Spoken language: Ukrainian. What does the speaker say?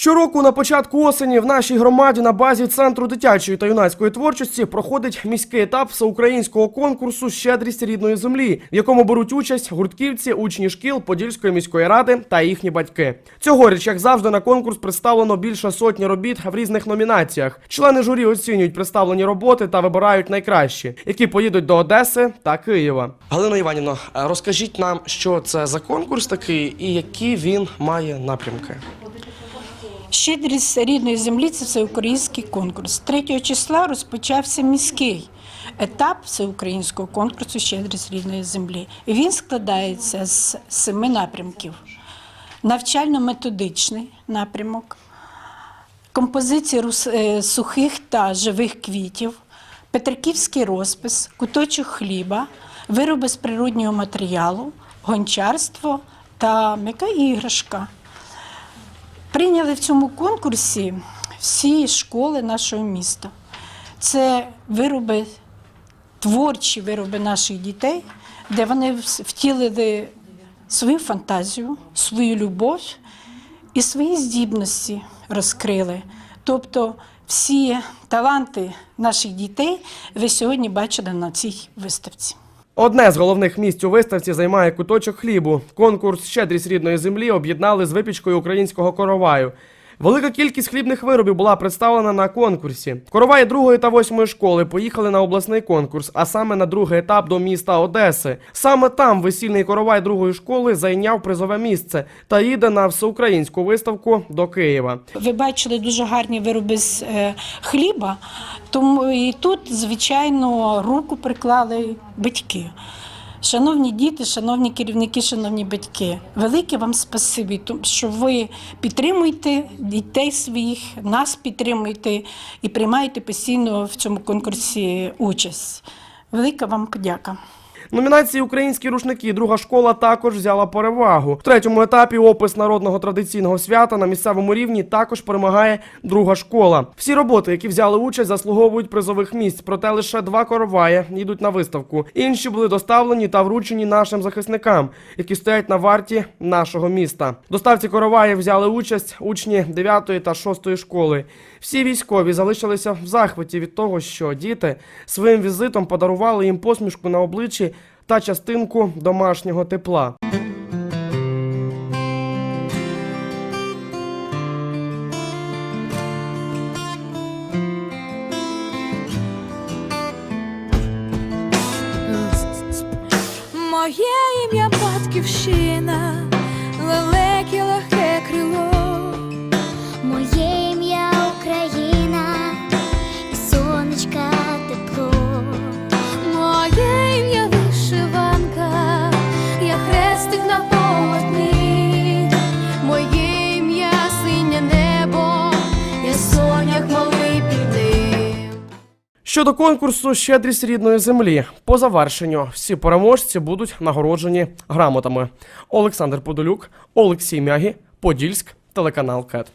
Щороку на початку осені в нашій громаді на базі центру дитячої та юнацької творчості проходить міський етап всеукраїнського конкурсу Щедрість рідної землі, в якому беруть участь гуртківці, учні шкіл Подільської міської ради та їхні батьки. Цьогоріч, як завжди, на конкурс представлено більше сотні робіт в різних номінаціях. Члени журі оцінюють представлені роботи та вибирають найкращі, які поїдуть до Одеси та Києва. Галина Іванівна, розкажіть нам, що це за конкурс такий і які він має напрямки. Щедрість рідної землі це всеукраїнський конкурс. 3 числа розпочався міський етап всеукраїнського конкурсу Щедрість рідної землі. Він складається з семи напрямків: навчально-методичний напрямок, композиції е, сухих та живих квітів, петриківський розпис, куточок хліба, вироби з природнього матеріалу, гончарство та м'яка іграшка. Прийняли в цьому конкурсі всі школи нашого міста. Це вироби, творчі вироби наших дітей, де вони втілили свою фантазію, свою любов і свої здібності розкрили. Тобто всі таланти наших дітей ви сьогодні бачили на цій виставці. Одне з головних місць у виставці займає куточок хлібу. Конкурс Щедрість рідної землі об'єднали з випічкою українського короваю. Велика кількість хлібних виробів була представлена на конкурсі. Короваї другої та восьмої школи поїхали на обласний конкурс, а саме на другий етап до міста Одеси. Саме там весільний коровай другої школи зайняв призове місце та їде на всеукраїнську виставку до Києва. Ви бачили дуже гарні вироби з е, хліба, тому і тут, звичайно, руку приклали батьки. Шановні діти, шановні керівники, шановні батьки, велике вам спасибі, що ви підтримуєте дітей своїх, нас підтримуєте і приймаєте постійно в цьому конкурсі участь. Велика вам подяка. Номінації Українські рушники друга школа також взяла перевагу. В третьому етапі опис народного традиційного свята на місцевому рівні також перемагає друга школа. Всі роботи, які взяли участь, заслуговують призових місць, проте лише два короваї йдуть на виставку. Інші були доставлені та вручені нашим захисникам, які стоять на варті нашого міста. Доставці короваїв взяли участь учні 9 та 6 школи. Всі військові залишилися в захваті від того, що діти своїм візитом подарували їм посмішку на обличчі та частинку домашнього тепла. Моє ім'я батьківщина, Щодо конкурсу Щедрість рідної землі, по завершенню всі переможці будуть нагороджені грамотами. Олександр Подолюк, Олексій Мягі, Подільськ, телеканал КЕТ.